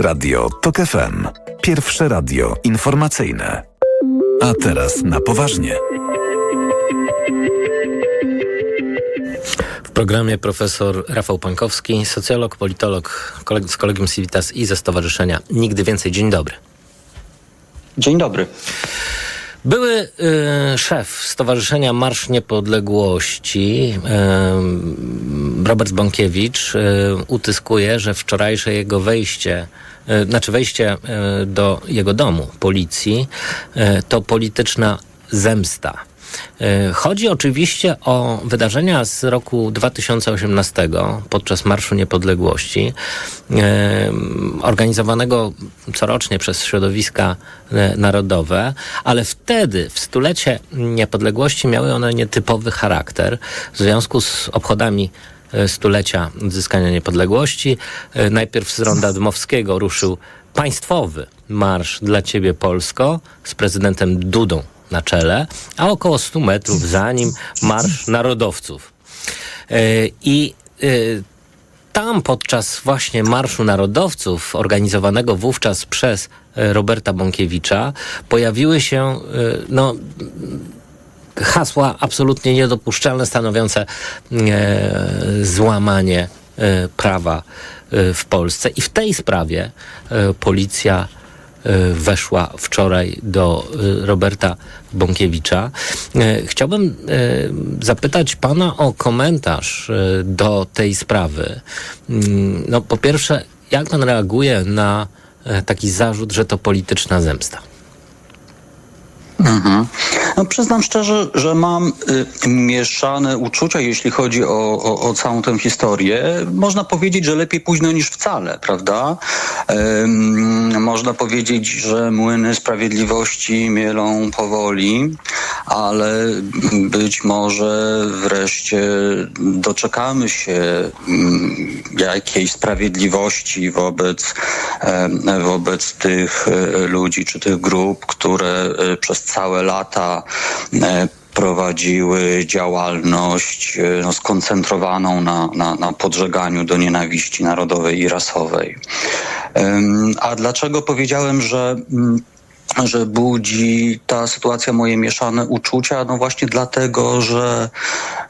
Radio TOK FM. Pierwsze radio informacyjne. A teraz na poważnie. W programie profesor Rafał Pankowski, socjolog, politolog koleg- z Kolegium Civitas i ze Stowarzyszenia Nigdy Więcej. Dzień dobry. Dzień dobry. Były y, szef Stowarzyszenia Marsz Niepodległości, y, Robert Bąkiewicz, y, utyskuje, że wczorajsze jego wejście, y, znaczy wejście y, do jego domu, policji, to polityczna zemsta. Chodzi oczywiście o wydarzenia z roku 2018 podczas Marszu Niepodległości, organizowanego corocznie przez środowiska narodowe, ale wtedy, w stulecie niepodległości, miały one nietypowy charakter w związku z obchodami stulecia odzyskania niepodległości. Y, Najpierw z Ronda Dmowskiego ruszył państwowy marsz dla Ciebie Polsko z prezydentem Dudą na czele, a około 100 metrów za nim marsz narodowców. Y, I tam podczas właśnie Marszu Narodowców, organizowanego wówczas przez e, Roberta Bąkiewicza, pojawiły się e, no, hasła absolutnie niedopuszczalne, stanowiące e, złamanie e, prawa e, w Polsce. I w tej sprawie policja weszła wczoraj do Roberta Bąkiewicza. Chciałbym zapytać pana o komentarz do tej sprawy. Mm, No, po pierwsze, jak pan reaguje na taki zarzut, że to polityczna zemsta? Mhm. No, przyznam szczerze, że mam y, mieszane uczucia, jeśli chodzi o, o, o całą tę historię. Można powiedzieć, że lepiej późno niż wcale, prawda? Ym, można powiedzieć, że młyny sprawiedliwości mielą powoli, ale być może wreszcie doczekamy się mm, jakiejś sprawiedliwości wobec, wobec tych e, ludzi czy tych grup, które e, przez całe lata e, prowadziły działalność no, skoncentrowaną na, na, na podżeganiu do nienawiści narodowej i rasowej. A dlaczego powiedziałem, że mm, że budzi ta sytuacja moje mieszane uczucia? No właśnie dlatego, że,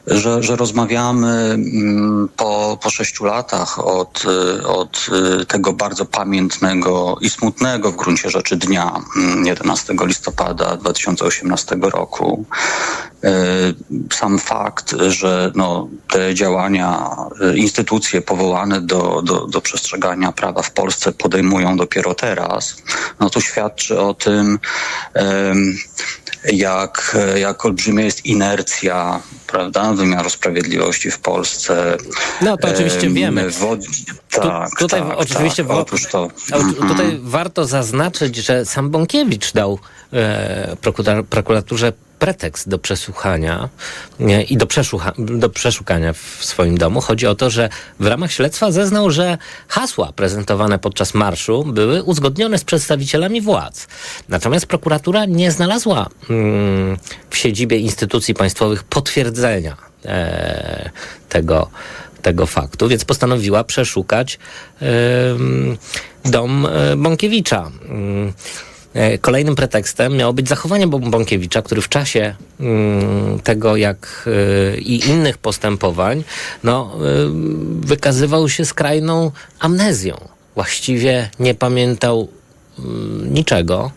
że, że rozmawiamy mm, po, po sześciu latach od, y, od y, tego bardzo pamiętnego i smutnego w gruncie rzeczy dnia mm, 11 listopada 2018 roku. Y, Sam fakt, że no, te działania, instytucje powołane do, do, do przestrzegania prawa w Polsce podejmują dopiero teraz, no to świadczy o tym, jak, jak olbrzymia jest inercja prawda, wymiaru sprawiedliwości w Polsce. No to oczywiście Em, wiemy. Wod... Tu- Tak, tutaj tak, oczywiście tak. Otóż to. U- Mhm. Tutaj warto zaznaczyć, że sam Bąkiewicz dał e, prokura- prokuraturze pretekst do przesłuchania i do, do przeszukania w swoim domu. Chodzi o to, że w ramach śledztwa zeznał, że hasła prezentowane podczas marszu były uzgodnione z przedstawicielami władz. Natomiast prokuratura nie znalazła mm, w siedzibie instytucji państwowych potwierdzenia e, tego, tego faktu, więc postanowiła przeszukać dom e, Bąkiewicza. Mm, Kolejnym pretekstem miało być zachowanie Bą- Bąkiewicza, który w czasie mm, tego jak e, i innych postępowań no, e, wykazywał się skrajną amnezją. Właściwie nie pamiętał mm, niczego,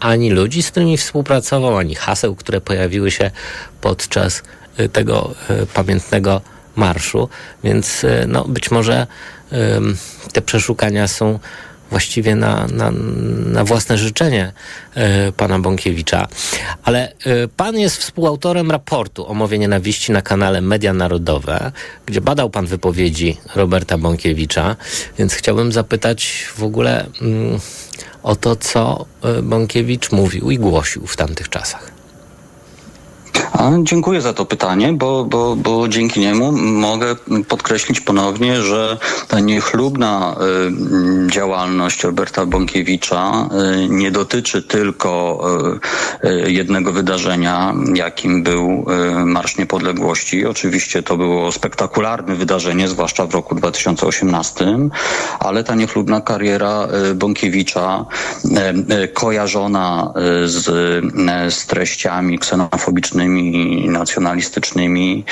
ani ludzi, z którymi współpracował, ani haseł, które pojawiły się podczas tego pamiętnego marszu, więc no, być może te przeszukania są właściwie na, na, na własne życzenie y, pana Bąkiewicza. Ale y, pan jest współautorem raportu o mowie nienawiści na kanale Media Narodowe, gdzie badał pan wypowiedzi Roberta Bąkiewicza, więc chciałbym zapytać w ogóle mm, o to, co y, Bąkiewicz mówił i głosił w tamtych czasach. A, dziękuję za to pytanie, bo, bo, bo dzięki niemu mogę podkreślić ponownie, że ta niechlubna y, działalność Roberta Bąkiewicza y, nie dotyczy tylko y, jednego wydarzenia, jakim był Marsz Niepodległości. Oczywiście to było spektakularne wydarzenie, zwłaszcza w roku 2018, ale ta niechlubna kariera Bąkiewicza kojarzona z, z treściami ksenofobicznymi nacjonalistycznymi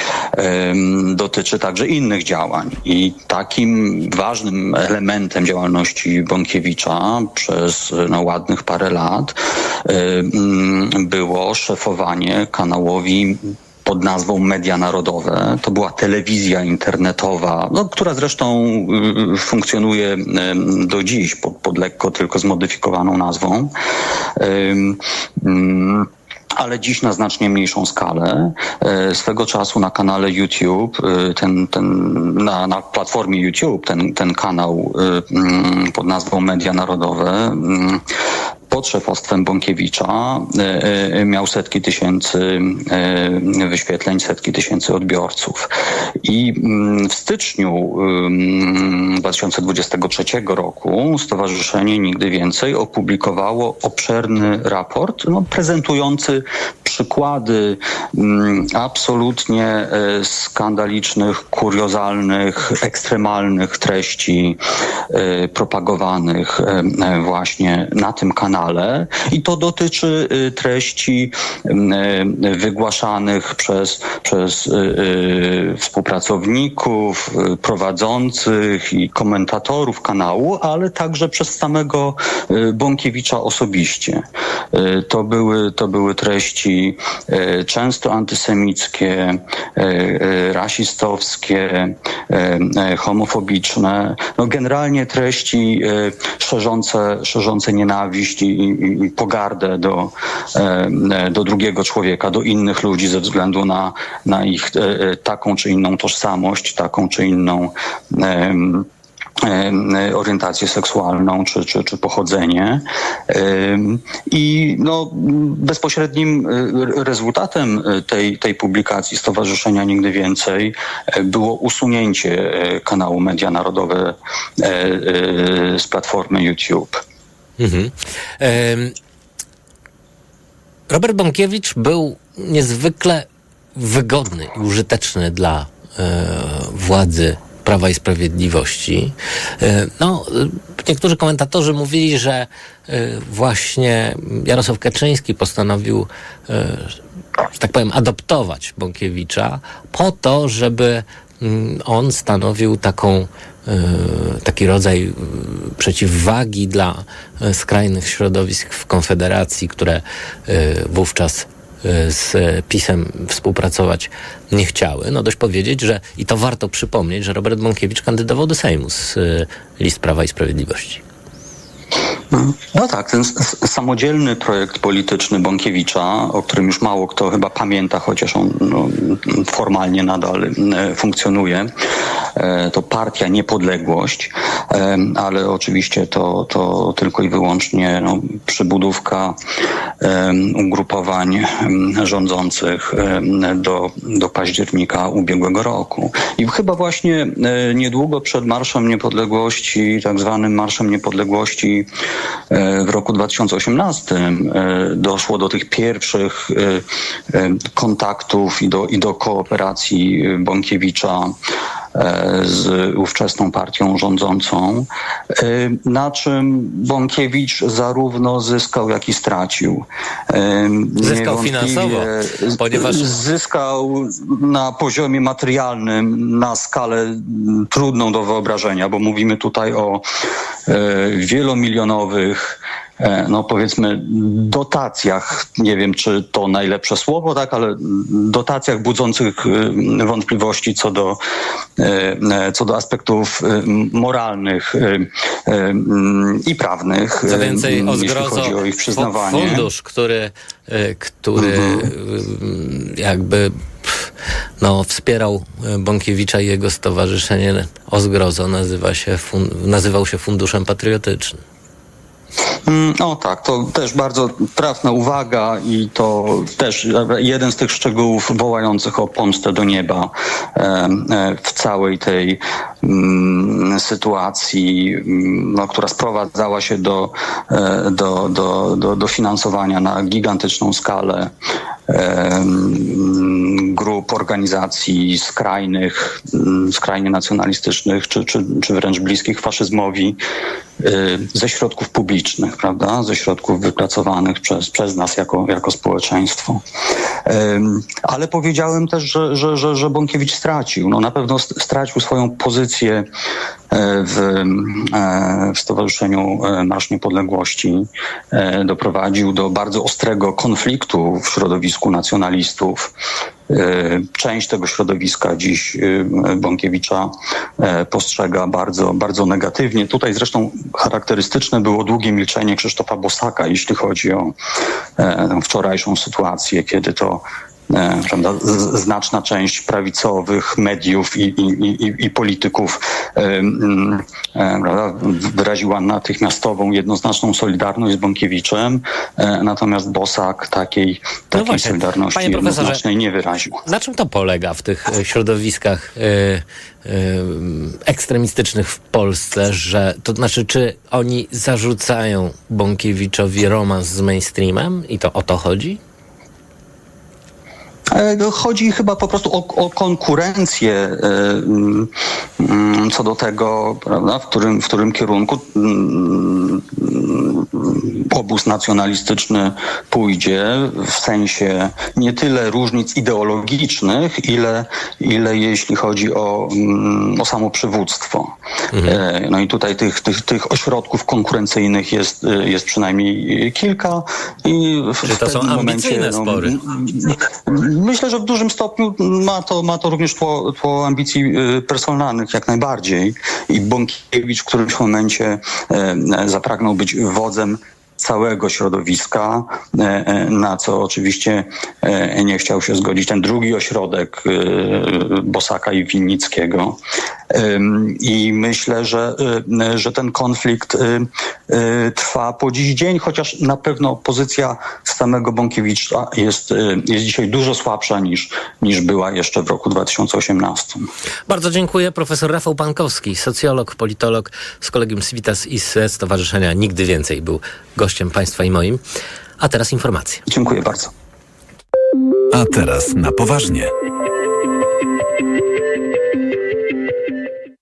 dotyczy także innych działań. I takim ważnym elementem działalności Bąkiewicza przez no, ładnych parę lat było szefowanie kanałowi pod nazwą Media Narodowe. To była telewizja internetowa, no, która zresztą y, funkcjonuje em, do dziś pod, pod lekko tylko zmodyfikowaną nazwą. Mm, ale dziś na znacznie mniejszą skalę. E, Swego czasu na kanale YouTube, e, ten, ten, na, na platformie YouTube, ten, ten kanał e, mm, pod nazwą Media Narodowe, mm, pod szefostwem Bąkiewicza e, e, miał setki tysięcy e, wyświetleń, setki tysięcy odbiorców. I mm, w styczniu mm, 2023 roku Stowarzyszenie Nigdy Więcej opublikowało obszerny raport no, prezentujący przykłady mm, absolutnie e, skandalicznych, kuriozalnych, ekstremalnych treści e, propagowanych e, e, właśnie na tym kanale. I to dotyczy e, treści e, wygłaszanych przez, przez e, e, współpracowników, e, prowadzących i komentatorów kanału, ale także przez samego e, Bąkiewicza osobiście. E, To były, to były treści e, często antysemickie, e, e, rasistowskie, e, e, homofobiczne, no generalnie treści e, szerzące, szerzące nienawiść i, i, i pogardę do, e, do drugiego człowieka, do innych ludzi ze względu na, na ich e, taką czy inną tożsamość, taką czy inną orientację seksualną czy, czy, czy pochodzenie. I no, bezpośrednim e, rezultatem e, tej, tej publikacji Stowarzyszenia Nigdy Więcej e, było usunięcie e, kanału Media Narodowe e, e, z platformy YouTube. Mhm. Robert Bąkiewicz był niezwykle wygodny i użyteczny dla e, władzy Prawa i Sprawiedliwości. E, no, e, niektórzy komentatorzy mówili, że e, właśnie Jarosław Kaczyński postanowił, że tak powiem, adoptować Bąkiewicza po to, żeby mm, on stanowił taką, taki rodzaj przeciwwagi dla skrajnych środowisk w Konfederacji, które wówczas z PiSem współpracować nie chciały. No dość powiedzieć, że i to warto przypomnieć, że Robert Bąkiewicz kandydował do Sejmu z e, list Prawa i Sprawiedliwości. No tak, ten samodzielny projekt polityczny Bąkiewicza, o którym już mało kto chyba pamięta, chociaż on no, formalnie nadal e, funkcjonuje, to partia Niepodległość, e, ale oczywiście to, to tylko i wyłącznie no, przybudówka e, ugrupowań rządzących do, do października ubiegłego roku. I chyba właśnie e, niedługo przed Marszem Niepodległości, tak zwanym Marszem Niepodległości e, w roku 2018 e, doszło do tych pierwszych e, e, kontaktów i do, i do kooperacji e, Bąkiewicza e, z ówczesną partią rządzącą, e, na czym Bąkiewicz zarówno zyskał, jak i stracił. E, Zyskał finansowo, ponieważ- zyskał na poziomie materialnym na skalę trudną do wyobrażenia, bo mówimy tutaj o e, wielomilionowych e, no powiedzmy dotacjach, nie wiem czy to najlepsze słowo, tak, ale dotacjach budzących e, wątpliwości co do, e, e, co do aspektów e, moralnych e, e, mm, i prawnych, Co e, więcej, o zgrozo o ich fu- przyznawanie. fundusz, który, który y, jakby no, wspierał y, Bąkiewicza i jego stowarzyszenie o zgrozo nazywa się nazywał się Funduszem Patriotycznym. Mm, O tak, to też bardzo trafna uwaga i to też jeden z tych szczegółów wołających o pomstę do nieba e, w całej tej mm, sytuacji, mm, no, która sprowadzała się do, e, do, do, do, do finansowania na gigantyczną skalę grup, organizacji skrajnych, skrajnie nacjonalistycznych, czy, czy, czy wręcz bliskich faszyzmowi ze środków publicznych, prawda? Ze środków wypracowanych przez, przez nas jako, jako społeczeństwo. Ale powiedziałem też, że, że, że, że Bąkiewicz stracił. No na pewno st- stracił swoją pozycję e, w, e, w Stowarzyszeniu Marsz Niepodległości. Doprowadził do bardzo ostrego konfliktu w środowisku nacjonalistów. E, Część tego środowiska dziś e, Bąkiewicza e, postrzega bardzo, bardzo negatywnie. Tutaj zresztą charakterystyczne było długie milczenie Krzysztofa Bosaka, jeśli chodzi o wczorajszą sytuację, kiedy to prawda, z- znaczna część prawicowych mediów i, i, i, i polityków e, e, prawda, wyraziła natychmiastową, jednoznaczną solidarność z Bąkiewiczem, e, natomiast Bosak takiej, takiej właśnie. solidarności Panie jednoznacznej nie wyraził. Na czym to polega w tych e, środowiskach e, e, ekstremistycznych w Polsce, że to znaczy, czy oni zarzucają Bąkiewiczowi romans z mainstreamem i to o to chodzi? E, no, Chodzi chyba po prostu o, o konkurencję e, mm, co do tego, prawda, w którym, w którym kierunku mm, obóz nacjonalistyczny pójdzie, w sensie nie tyle różnic ideologicznych, ile, ile jeśli chodzi o, mm, o samo przywództwo. E, No i tutaj tych, tych, tych ośrodków konkurencyjnych jest, e, jest przynajmniej kilka i w, Czy to są ambicyjne momencie, spory? Myślę, że w dużym stopniu ma to, ma to również tło, tło ambicji personalnych, jak najbardziej. I Bąkiewicz w którymś momencie e, e, zapragnął być wodzem całego środowiska, e, e, na co oczywiście e, nie chciał się zgodzić ten drugi ośrodek Bosaka i Winnickiego. I myślę, że, że ten konflikt trwa po dziś dzień, chociaż na pewno pozycja samego Bąkiewicza jest, jest dzisiaj dużo słabsza niż, niż była jeszcze w roku 2018. Bardzo dziękuję. Profesor Rafał Pankowski, socjolog, politolog z Kolegium Civitas i z Stowarzyszenia Nigdy Więcej był gościem Państwa i moim. A teraz informacje. Dziękuję bardzo. A teraz na poważnie.